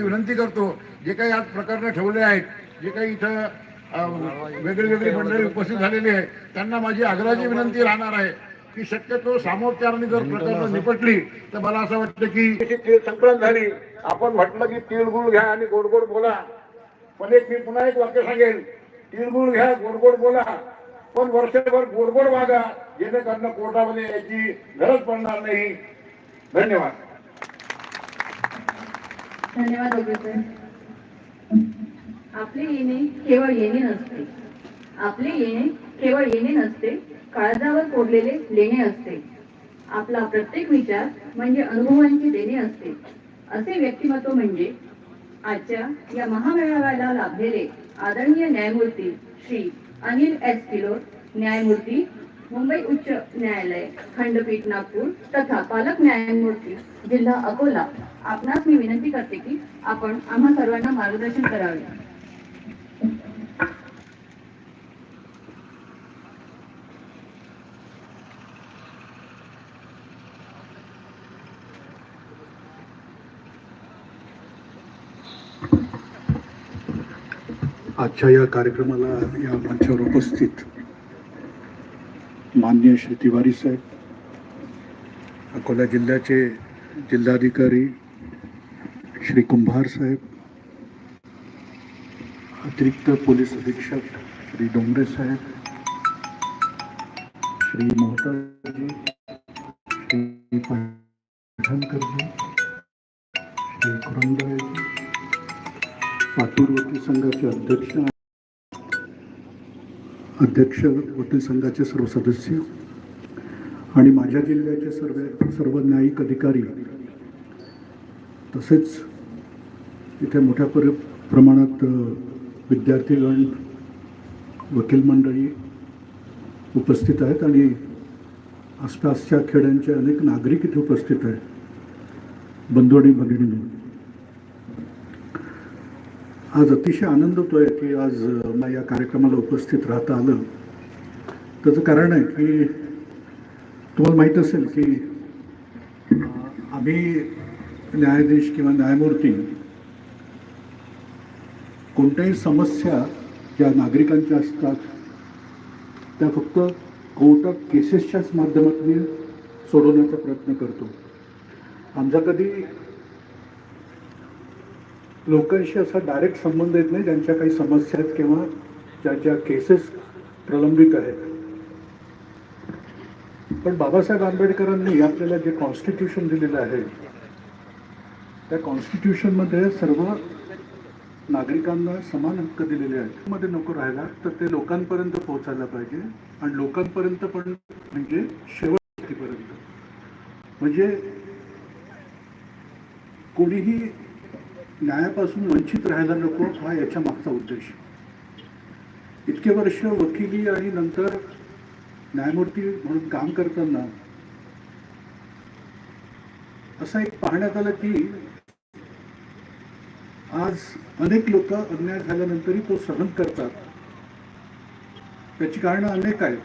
विनंती करतो जे काही आज प्रकरणं ठेवले आहेत जे काही इथं वेगळी वेगळी मंडळी उपस्थित झालेली आहे त्यांना माझी आग्रहाची विनंती राहणार आहे की शक्यतो सामोपचाराने जर प्रकरणं निपटली तर मला असं वाटतं की तीळ संक्रांत झाली. आपण म्हटलं की तिळगुळ घ्या आणि गोड गोड बोला. पण एक मी पुन्हा एक वाक्य सांगेल तिळगुळ घ्या गोड गोड बोला. पण वर्षभर गोड गोड वागा जेणेकरून कोर्टामध्ये याची गरज पडणार नाही. धन्यवाद. धन्यवाद आपले येणे केवळ येणे नसते. आपले येणे केवळ येणे नसते काळजावर कोरलेले लेणे असते. आपला प्रत्येक विचार म्हणजे अनुभवांची देणे असते. असे व्यक्तिमत्व म्हणजे आजच्या या महामेळाव्याला लाभलेले आदरणीय न्यायमूर्ती श्री अनिल एस किलोर न्यायमूर्ती मुंबई उच्च न्यायालय खंडपीठ नागपूर तथा पालक न्यायमूर्ती जिल्हा अकोला. आपणास मी विनंती करते की आपण आम्हा सर्वांना मार्गदर्शन करावे. आजच्या या कार्यक्रमाला या मंचावर उपस्थित मान्य श्री तिवारी साहेब, अकोला जिल्ह्याचे जिल्हाधिकारी श्री कुंभार साहेब, अतिरिक्त पोलीस अधीक्षक श्री डोंगरे साहेब, श्री मोहताजी, श्री पठाणकरजी, श्री कुरंदळेजी पातूर वकील संघाचे अध्यक्ष अध्यक्ष वकील संघाचे सर्व सदस्य आणि माझ्या जिल्ह्याचे सर्व सर्व न्यायिक अधिकारी तसेच इथे मोठ्या पर प्रमाणात विद्यार्थीगण वकील मंडळी उपस्थित आहेत आणि आसपासच्या खेड्यांचे अनेक नागरिक इथे उपस्थित आहेत. बंधू आणि भगिनी आज अतिशय आनंद होतो आहे की आज मला या कार्यक्रमाला उपस्थित राहता आलं. त्याचं कारण आहे की तुम्हाला माहीत असेल की आम्ही न्यायाधीश किंवा न्यायमूर्ती कोणत्याही समस्या ज्या नागरिकांच्या असतात त्या फक्त कोर्टात केसेसच्याच माध्यमातून सोडवण्याचा प्रयत्न करतो. आमचा कधी लोकांशी असा डायरेक्ट संबंध येत नाही ज्यांच्या काही समस्या आहेत किंवा ज्यांच्या केसेस प्रलंबित आहेत. पण बाबासाहेब आंबेडकरांनी आपल्याला जे कॉन्स्टिट्यूशन दिलेलं आहे त्या कॉन्स्टिट्यूशनमध्ये सर्व नागरिकांना समान हक्क दिलेले आहेत. मध्ये नको राहिला तर ते लोकांपर्यंत पोहोचायला पाहिजे. आणि लोकांपर्यंत पण म्हणजे शेवटपर्यंत म्हणजे कोणीही न्यायापासून वंचित राहायला नको हा याच्या मागचा उद्देश. इतके वर्ष वकिली आणि नंतर न्यायमूर्ती म्हणून काम करताना असं एक पाहण्यात आलं की आज अनेक लोक अन्याय झाल्यानंतरही तो सहन करतात. त्याची कारणं अनेक आहेत.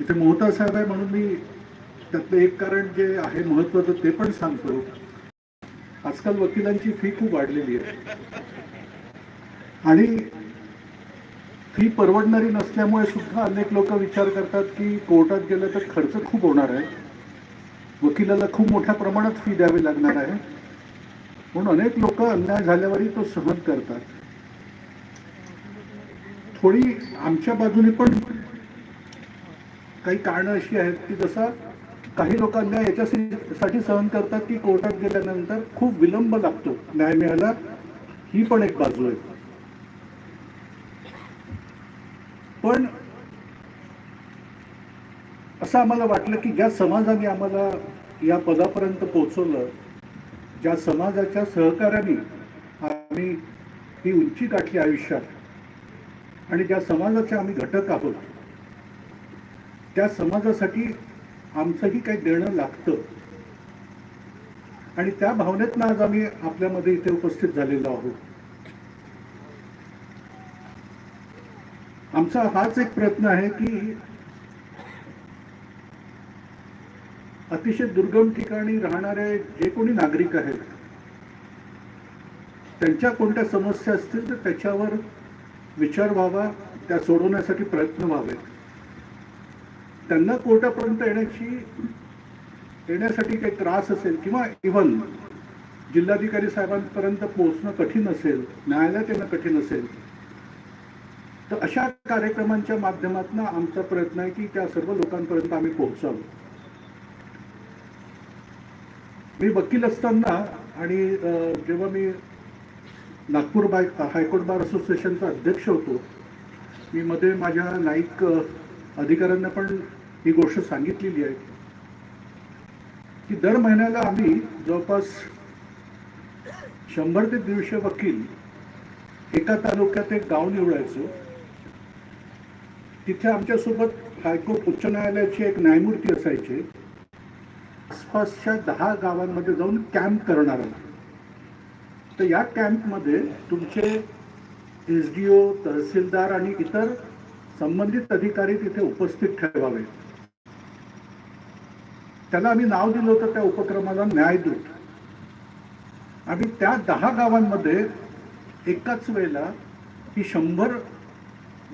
इथे मोहता साहेब आहे म्हणून मी त्यातलं एक कारण जे आहे महत्वाचं ते पण सांगतो. आजकाल वकिलांची फी खूप वाढलेली आहे. आणि फी परवडणारी नसल्यामुळे सुद्धा अनेक लोक विचार करतात की कोर्टात गेलं तर खर्च खूप होणार आहे. वकिलाला खूप मोठ्या प्रमाणात फी द्यावी लागणार आहे. म्हणून अनेक लोक अन्याय झाल्यावरही तो सहन करतात. थोडी आमच्या बाजूने पण काही कारणं अशी आहेत की जसा काही लोकांना याच्यासाठी सहन करतात की कोर्टात गेल्यानंतर खूप विलंब लागतो. न्याय मिळायला ही पण एक बाजू आहे. पण असं आम्हाला वाटलं की ज्या समाजाने आम्हाला या पदापर्यंत पोहोचवलं ज्या समाजाच्या सहकार्याने आम्ही ही उंची गाठली आयुष्यात आणि ज्या समाजाचे आम्ही घटक आहोत त्या समाजासाठी आमचंही काही देणं लागतं. आणि त्या भावनेतनं आज आम्ही आपल्यामध्ये इथे उपस्थित झालेलो आहोत. आमचा हाच एक प्रयत्न आहे की अतिशय दुर्गम ठिकाणी राहणारे जे कोणी नागरिक आहेत त्यांच्या कोणत्या समस्या असतील तर त्याच्यावर विचार व्हावा त्या सोडवण्यासाठी प्रयत्न व्हावेत. त्यांना कोर्टापर्यंत येण्याची येण्यासाठी काही त्रास असेल किंवा इव्हन जिल्हाधिकारी साहेबांपर्यंत पोहोचणं कठीण असेल न्यायालयात येणं कठीण असेल तर अशा कार्यक्रमांच्या माध्यमातून आमचा प्रयत्न आहे की त्या सर्व लोकांपर्यंत आम्ही पोहोचावं. मी वकील असताना आणि जेव्हा मी Nagpur by high court bar असोसिएशनचा अध्यक्ष होतो मी मध्ये माझ्या लाईक अधिकाऱ्यांना पण ही गोष्ट सांगितलेली आहे. की दर महिन्याला आम्ही जवळपास शंभर ते दीडशे वकील एका तालुक्यात एक गाव निवडायचो. तिथे आमच्यासोबत हायकोर्ट उच्च न्यायालयाचे एक न्यायमूर्ती असायचे. आसपासच्या दहा गावांमध्ये जाऊन कॅम्प करणार तर या कॅम्पमध्ये तुमचे एस डी ओ तहसीलदार आणि इतर संबंधित अधिकारी तिथे उपस्थित ठेवावे. त्याला आम्ही नाव दिलं होतं त्या उपक्रमाला न्यायदूत आणि त्या दहा गावांमध्ये एकाच वेळेला ही शंभर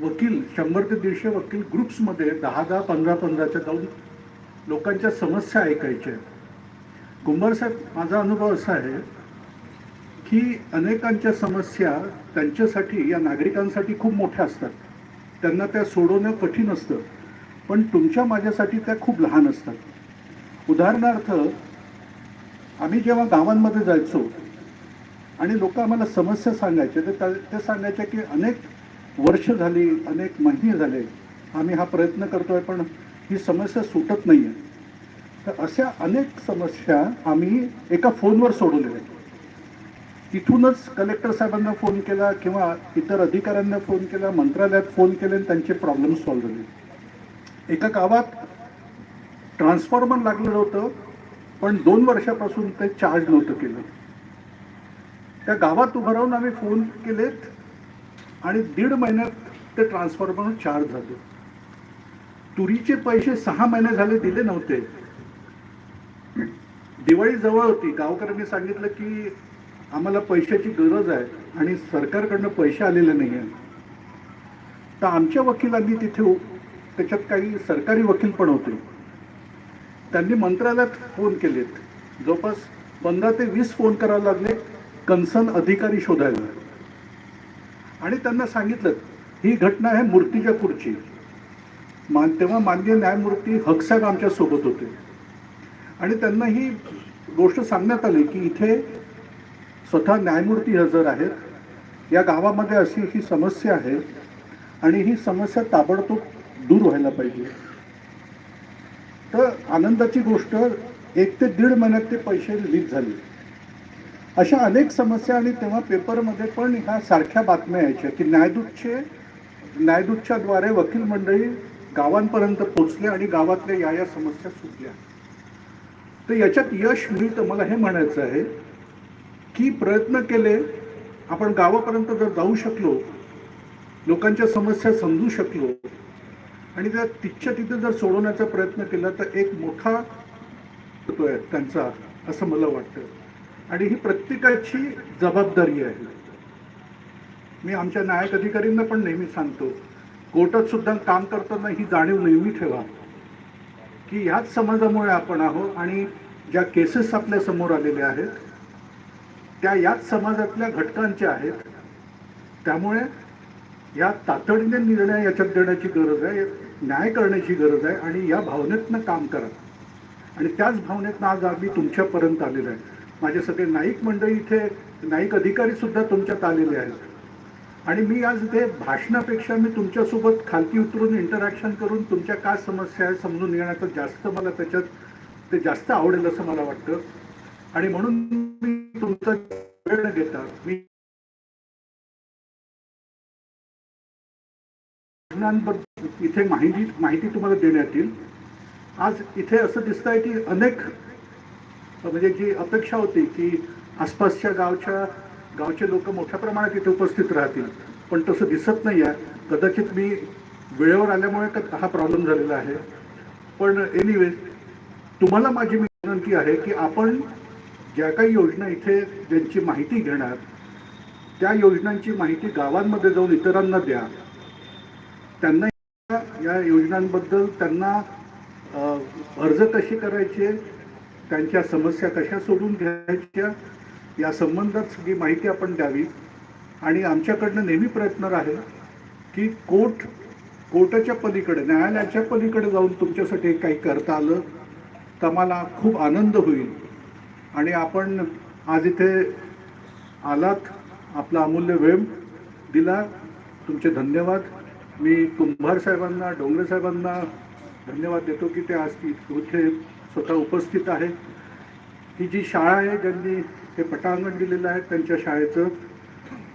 वकील शंभर ते दीडशे वकील ग्रुप्समध्ये दहा दहा पंधरा पंधराच्या जाऊन लोकांच्या समस्या ऐकायच्या. कुंभार साहेब माझा अनुभव असा आहे की अनेकांच्या समस्या त्यांच्यासाठी या नागरिकांसाठी खूप मोठ्या असतात. त्यांना त्या सोडवणं कठीण असतं पण तुमच्या माझ्यासाठी त्या खूप लहान असतात. उदाहरणार्थ आम्ही जेव्हा गावांमध्ये जायचो आणि लोक आम्हाला समस्या सांगायच्या तर त्या- ते की अनेक वर्ष झाली अनेक महिने झाले आम्ही हा प्रयत्न करतोय पण ही समस्या सुटत नाही आहे तर अशा अनेक समस्या आम्ही एका फोनवर सोडवलेल्या आहेत. तिथूनच कलेक्टर साहेबांना फोन केला किंवा इतर अधिकाऱ्यांना फोन केला मंत्रालयात फोन केले आणि त्यांचे प्रॉब्लेम सॉल्व्ह झाले. एका गावात ट्रान्सफॉर्मर लागलेलं होतं पण दोन वर्षापासून ते चार्ज नव्हतं केलं. त्या गावात उभं राहून आम्ही फोन केलेत आणि दीड महिन्यात ते ट्रान्सफॉर्मर चार्ज झाले. तुरीचे पैसे सहा महिने झाले दिले नव्हते. दिवाळी जवळ होती. गावकऱ्यांनी सांगितलं की आम्हाला पैशाची गरज आहे आणि सरकारकडनं पैसे आलेले नाही आहे तर आमच्या वकिलांनी तिथे त्याच्यात काही सरकारी वकील पण होते. त्यांनी मंत्रालयात फोन केलेत. जवळपास पंधरा ते वीस फोन करावे लागले कन्सर्न अधिकारी शोधायला. आणि त्यांना सांगितलं ही घटना आहे मूर्तिजापूरची मान तेव्हा माननीय न्यायमूर्ती हकसाहेब आमच्यासोबत होते. आणि त्यांना ही गोष्ट सांगण्यात आली की इथे स्वतः न्यायमूर्ती हजर आहेत. या गावामध्ये अशी ही समस्या आहे आणि ही समस्या ताबडतोब दूर व्हायला पाहिजे. तर आनंदाची गोष्ट एक ते दीड महिन्यात ते पैसे रिलीज झाले. अशा अनेक समस्या आणि तेव्हा पेपरमध्ये पण ह्या सारख्या बातम्या यायच्या की न्यायदूतचे न्यायदूतच्याद्वारे वकील मंडळी गावांपर्यंत पोचले आणि गावातल्या या या समस्या सुटल्या. तर याच्यात यश मिळतं मला हे म्हणायचं आहे. की प्रयत्न केले आपण गावापर्यंत जर जाऊ शकलो लोकांच्या समस्या समजू शकलो आणि त्या तिथच्या तिथे जर सोडवण्याचा प्रयत्न केला तर एक मोठा होतोय त्यांचा असं मला वाटतं. आणि ही प्रत्येकाची जबाबदारी आहे. मी आमच्या न्यायिक अधिकाऱ्यांना पण नेहमी सांगतो कोर्टात सुद्धा काम करताना ही जाणीव नेहमी ठेवा की ह्याच समाजामुळे आपण आहोत आणि ज्या केसेस आपल्यासमोर आलेल्या आहेत त्या याच समाजातल्या घटकांच्या आहेत. त्यामुळे या तातडीने निर्णय याच्यात देण्याची गरज आहे न्याय करण्याची गरज आहे आणि या भावनेतनं काम करा. आणि त्याच भावनेतनं आज आम्ही तुमच्यापर्यंत आलेलो आहे. माझे सगळे नाईक मंडळी इथे नाईक अधिकारी सुद्धा तुमच्यात आलेले आहेत. आणि मी आज ते भाषणापेक्षा मी तुमच्यासोबत खालती उतरून इंटरॅक्शन करून तुमच्या काय समस्या आहे समजून घेण्याचं जास्त मला त्याच्यात ते जास्त आवडेल असं मला वाटतं. आणि म्हणून मी तुमचा वेळ न मी इथे माहिती माहिती तुम्हाला देण्यात येईल. आज इथे असं दिसत आहे की अनेक म्हणजे जी अपेक्षा होती की आसपासच्या गावच्या गावचे लोक मोठ्या प्रमाणात इथे उपस्थित राहतील पण तसं दिसत नाही आहे कदाचित मी वेळेवर आल्यामुळे का हा प्रॉब्लेम झालेला आहे. पण एनिवे तुम्हाला माझी विनंती आहे की आपण ज्या काही योजना इथे ज्यांची माहिती घेणार त्या योजनांची माहिती गावांमध्ये जाऊन इतरांना द्या. त्यांना या- या योजनांबद्दल त्यांना अर्ज कसे करायचे त्यांच्या समस्या कशा सोडून घ्यायच्या या संबंधात सगळी माहिती आपण द्यावी. आणि आमच्याकडनं नेहमी प्रयत्न राहील की कोर्ट कोर्टाच्या पलीकडे न्यायालयाच्या पलीकडे जाऊन तुमच्यासाठी काही करता आलं तर मला खूप आनंद होईल. आणि आपण आज इथे आलात आपला अमूल्य वेळ दिला. तुमचे धन्यवाद. मी कुंभार साहेबांना डोंगरे साहेबांना धन्यवाद देतो की ते आज इथे स्वतः उपस्थित आहे ही जी शाळा आहे ज्यांनी हे पटांगण दिलेलं आहे त्यांच्या शाळेचं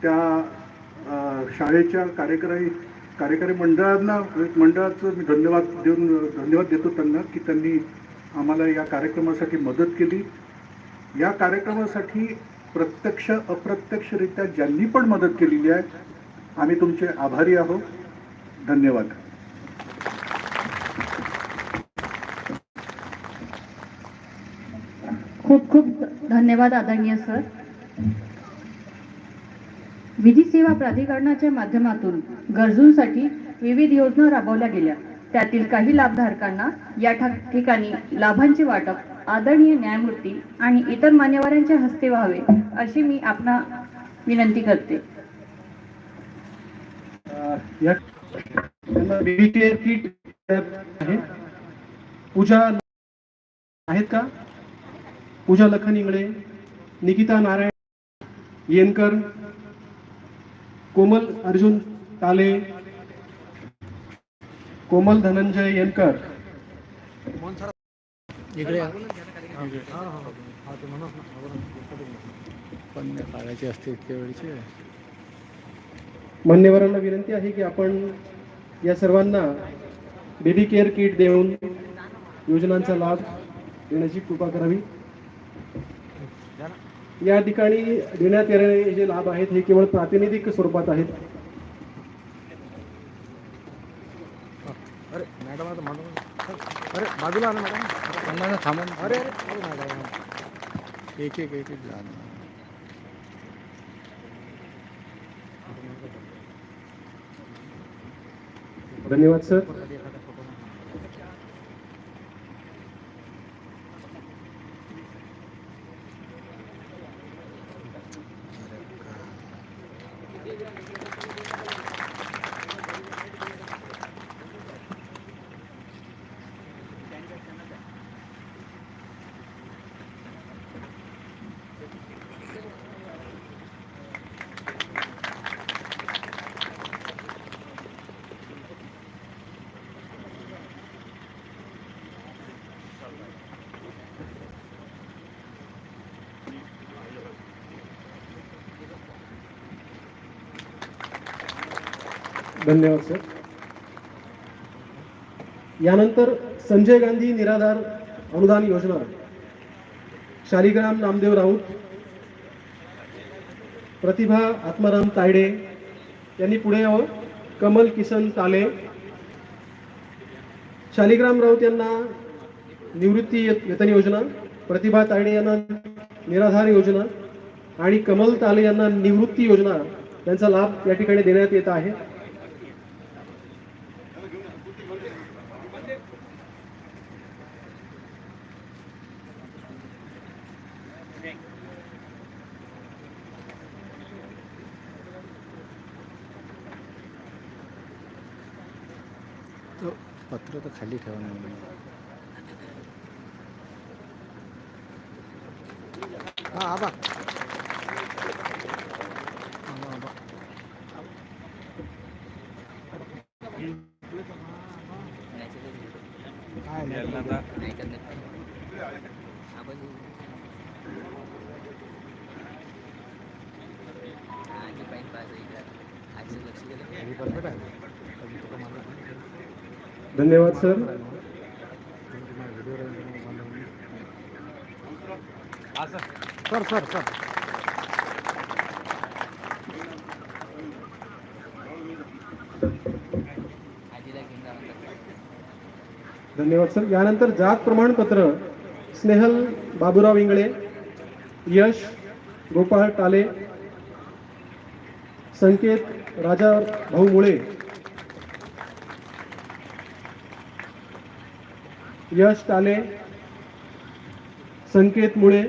त्या शाळेच्या कार्यकारी कार्यकारी मंडळांना मंडळाचं मी धन्यवाद देऊन धन्यवाद देतो त्यांना की त्यांनी आम्हाला या कार्यक्रमासाठी मदत केली. या कार्यक्रमासाठी प्रत्यक्ष अप्रत्यक्षरित्या ज्यांनी पण मदत केलेली आहे आम्ही तुमचे आभारी आहोत. धन्यवाद. खूप खूप धन्यवाद आदरणीय सर. विधी सेवा प्राधिकरणाच्या माध्यमातून गरजूंसाठी विविध योजना राबवल्या गेल्या. त्यातील काही लाभधारकांना या ठिकाणी लाभांचे वाटप आदरणीय न्यायमूर्ती आणि इतर मान्यवरांच्या हस्ते व्हावे अशी मी आपणा विनंती करते. पूजा आहेत का? पूजा लखन इंगळे निकिता नारायण येनकर कोमल अर्जुन ताले कोमल धनंजय येनकर पण काढायचे असते इतक्या वेळचे मान्यवरांना विनंती आहे की आपण या सर्वांना बेबी केअर किट देऊन योजनांचा लाभ देण्याची कृपा करावी. या ठिकाणी देण्यात येणारे जे लाभ आहेत हे केवळ प्रातिनिधिक स्वरूपात आहेत. अरे बाजूला आण मॅडम त्यांना ना थांबा ना. अरे अरे अरे मॅडम एक एक एक. धन्यवाद सर धन्यवाद सर यानंतर संजय गांधी निराधार अनुदान योजना. शालिग्राम नामदेव राऊत प्रतिभा आत्माराम तायडे यांनी पुढे यावं. कमल किसन ताले शालिग्राम राऊत यांना निवृत्ती वेतन योजना प्रतिभा तायडे यांना निराधार योजना आणि कमल ताले यांना निवृत्ती योजना यांचा लाभ या ठिकाणी देण्यात येत आहे तो पत्र तर खाली ठेवा ना हा आबा आबा, आबा. धन्यवाद सर. Sir sir sir. धन्यवाद सर. यानंतर जात प्रमाणपत्र स्नेहल बाबूराव इंगळे यश गोपाळ टाले संकेत राजा भाऊ मुळे. यश टाले संकेत मुळे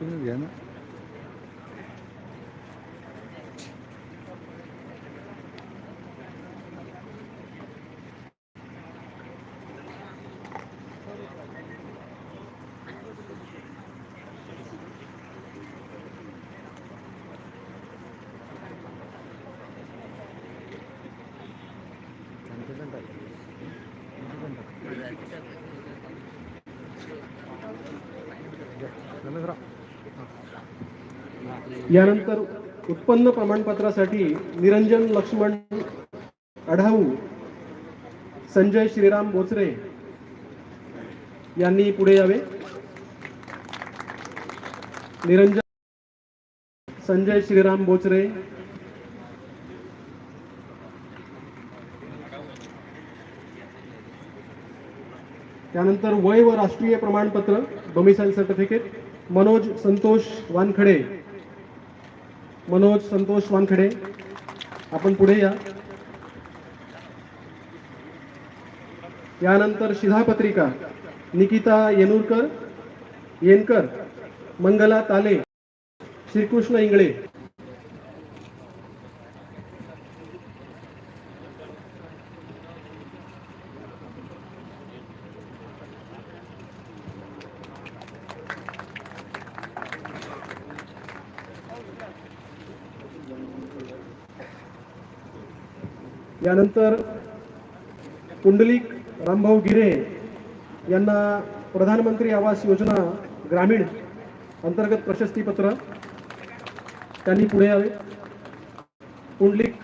अरे तुम्ही घ्या ना यानंतर उत्पन्न प्रमाणपत्रासाठी निरंजन लक्ष्मण अढाऊ संजय श्रीराम बोचरे यांनी पुढे यावे. निरंजन संजय श्रीराम बोचरे. त्यानंतर वय व राष्ट्रीय प्रमाणपत्र डोमिसाईल सर्टिफिकेट मनोज संतोष वानखडे. मनोज संतोष वानखडे आपण पुढे या. यानंतर शिधापत्रिका निकिता येनूरकर येनकर मंगला ताले श्रीकृष्ण इंगळे. यानंतर पुंडलिक रामभाऊ गिरे यांना प्रधानमंत्री आवास योजना ग्रामीण अंतर्गत प्रशस्तीपत्र. त्यांनी पुढे यावे पुंडलिक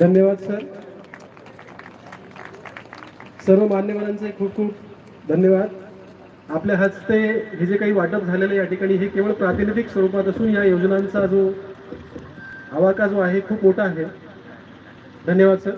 धन्यवाद सर. सर्व मान्यवरांचे खूप खूप धन्यवाद. आपल्या हस्ते हे जे काही वाटप झालेलं आहे या ठिकाणी हे केवळ प्रातिनिधिक स्वरूपात असून या योजनांचा जो आवाका जो आहे खूप मोठा आहे. धन्यवाद सर.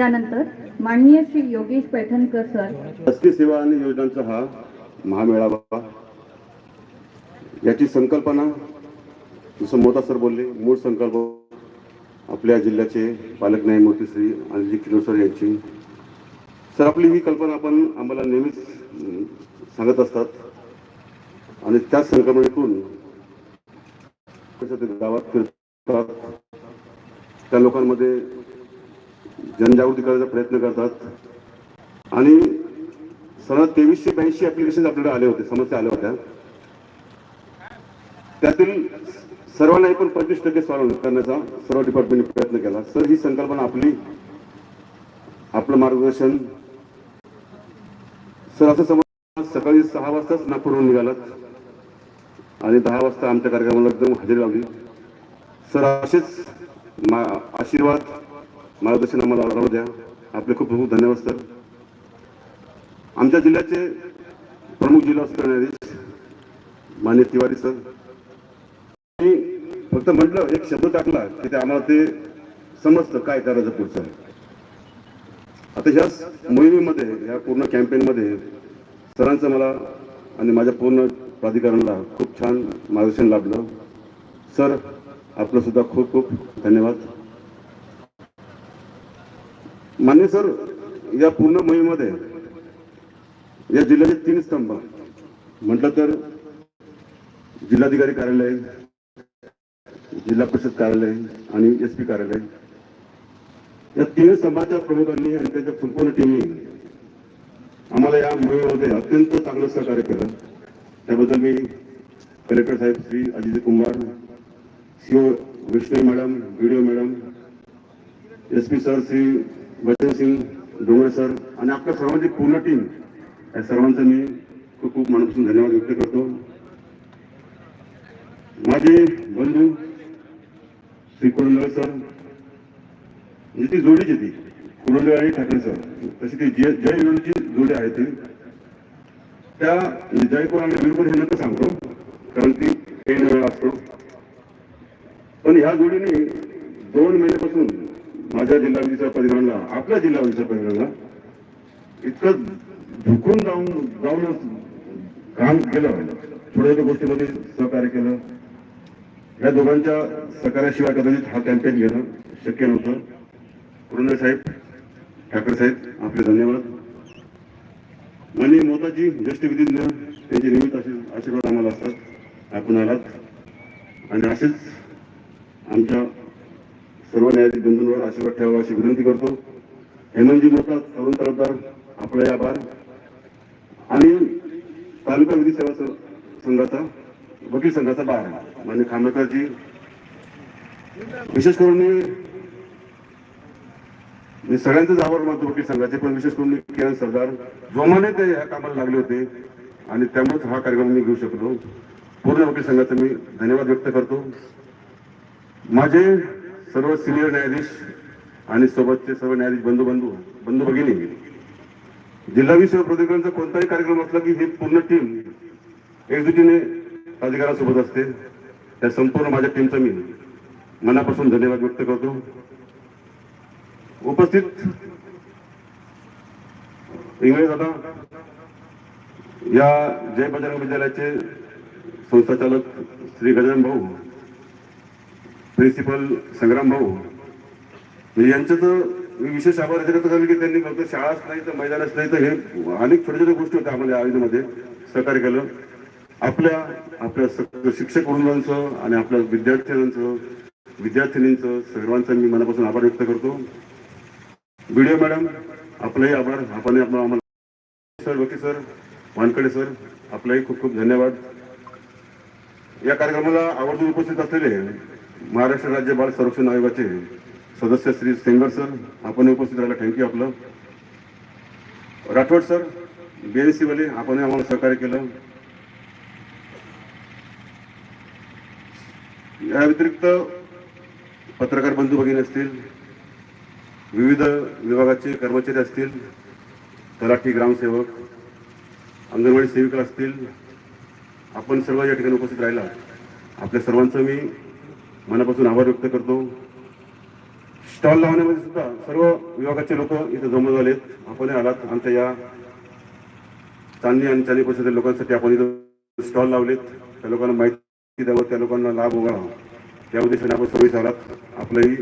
त्यानंतर माननीय श्री योगेश पैठणकर सर. रस्ते सेवा आणि योजनांचा हा महामेळावा याची संकल्पना जसं मोता सर बोलले मूळ संकल्प आपल्या जिल्ह्याचे पालक न्यायमूर्ती श्री अनिलजी किलो सर यांची. सर आपली ही कल्पना आपण आम्हाला नेहमीच सांगत असतात. आणि त्याच संकल्पनेतून गावात फिरतात. त्या लोकांमध्ये जनजागृती करायचा प्रयत्न करतात. आणि सलग तेवीसशे ब्याऐंशी ऍप्लिकेशन आपल्याकडे आले होते समस्या आल्या होत्या. त्यातील सर्वांनाही पण पंचवीस टक्के सॉल्व्ह करण्याचा सर्व डिपार्टमेंटने प्रयत्न केला. सर ही संकल्पना आपली आपलं मार्गदर्शन. सर असं समज सकाळी सहा वाजताच नागपूरहून निघालात. आणि दहा वाजता आमच्या कार्यक्रमाला एकदम हजेरी लावली. सर असेच आशीर्वाद मार्गदर्शन आम्हाला राहू द्या. आपले खूप खूप धन्यवाद सर. आमच्या जिल्ह्याचे प्रमुख जिल्हा सरन्यायाधीश मान्य तिवारी सर. मी फक्त म्हटलं एक शब्द टाकला की ते आम्हाला ते समजतं काय करायचं पुढचं. आता ह्या मोहिमेमध्ये या पूर्ण कॅम्पेनमध्ये सरांचं मला आणि माझ्या पूर्ण प्राधिकरणाला खूप छान मार्गदर्शन लाभलं. सर आपलं सुद्धा खूप खूप धन्यवाद. मान्य सर या पूर्ण मोहिमेमध्ये या जिल्ह्याचे तीन स्तंभ. म्हटलं तर जिल्हाधिकारी कार्यालय जिल्हा परिषद कार्यालय आणि एस पी कार्यालय. या तीन स्तंभाच्या प्रमुखांनी आणि त्यांच्या संपूर्ण टीमनी आम्हाला या मोहिमेमध्ये अत्यंत चांगलं सहकार्य केलं. त्याबद्दल मी कलेक्टर साहेब Shri Ajit Kumar CO Vishnu madam video madam S P sir Shri Bachan Singh Dongre sir आणि आपल्या सर्वांची पूर्ण टीम या सर्वांचं मी खूप खूप मनापासून धन्यवाद व्यक्त करतो. माझे बंधू श्री कुरुंदळ सर म्हणजे ती जोडीची ती कुरुंदळ आणि ठाकरे सर तशी ती जय जय जोडी आहे ती. त्या जयपूर आणि वीरपूर हे नंतर सांगतो कारण ती ट्रेन वेळा असतो. पण ह्या जोडीने दोन महिन्यापासून माझ्या जिल्हा विधीच्या परिणामला आपल्या जिल्हा विधीच्या परिणामला इतकं झुकून जाऊन जाऊनच काम केलं. थोड्या थोड्या गोष्टीमध्ये सहकार्य केलं. या दोघांच्या सहकार्याशिवाय कदाचित हा कॅम्पेन घेणं शक्य नव्हतं. पुरंदर साहेब ठाकरे साहेब आपले धन्यवाद. आणि मोताजी ज्येष्ठ विधीज्ञ त्यांचे निमित्त आशीर्वाद आम्हाला असतात. आपण आलात. आणि असेच आमच्या सर्व न्यायाधीश बंधूंवर आशीर्वाद ठेवावा अशी विनंती करतो. हेमंतजी बोलतात तरुण तरफदार आपले आभार आणि तालुका विधी सेवा संघाचा वकील संघाचा बार मान्य खांबेकरजी विशेष करून मी मी सगळ्यांचंच आभार मानतो वकील संघाचे पण विशेष करून मी किरण सरदार जोमाने ते ह्या कामाला लागले होते. आणि त्यामुळेच हा कार्यक्रम मी घेऊ शकलो. पूर्ण वकील संघाचा मी धन्यवाद व्यक्त करतो. माझे सर्व सिनियर न्यायाधीश आणि सोबतचे सर्व न्यायाधीश बंधू बंधू बंधू भगिनी जिल्हा विषय प्राधिकरणचा कोणताही कार्यक्रम असला की ही पूर्ण टीम एकजुटीने अधिकारासोबत असते. त्या संपूर्ण माझ्या टीमचा मी मनापासून धन्यवाद व्यक्त करतो. उपस्थित इंगळे दादा या जय बजरंग विद्यालयाचे संस्थाचालक श्री गजानन भाऊ प्रिन्सिपल संग्राम भाऊ. म्हणजे यांचं तर मी विशेष आभार व्यक्त करतो की त्यांनी फक्त शाळाच नाही तर मैदानच नाही तर हे अनेक छोट्या छोट्या गोष्टी होत्या आम्हाला या आयोजनामध्ये सहकार्य केलं. आपल्या आपल्या स- शिक्षक वृंदांचं आणि आपल्या विद्यार्थ्यांचं विद्यार्थिनींचं सर्वांचं मी मनापासून आभार व्यक्त करतो. व्हिडिओ मॅडम आपलाही आभार. आपण आम्हाला सर वकील सर वानकडे सर आपलाही खूप खूप धन्यवाद. या कार्यक्रमाला आवर्जून उपस्थित असलेले महाराष्ट्र राज्य बाल संरक्षण आयोगाचे सदस्य श्री सेंगर सर आपण उपस्थित राहिला. थँक्यू आपलं. राठोड सर बीएनसी आपणही आपण आम्हाला सहकार्य केलं. या व्यतिरिक्त पत्रकार बंधू भगिनी असतील विविध विभागाचे कर्मचारी असतील तलाठी ग्रामसेवक अंगणवाडी सेविका असतील आपण सर्व या ठिकाणी उपस्थित राहिला. आपल्या सर्वांचं मी मनापासून आभार व्यक्त करतो. स्टॉल लावण्यामध्ये सुद्धा सर्व विभागाचे लोक इथे जमा झालेत आपण आलात. आमच्या या चांदणी आणि चांदी परिषदेतील लोकांसाठी आपण इथं स्टॉल लावलेत. त्या लोकांना माहिती द्यावं. त्या लोकांना लाभ व्हावा. त्या उद्देशाने आपण सर्विस आलात आपलंही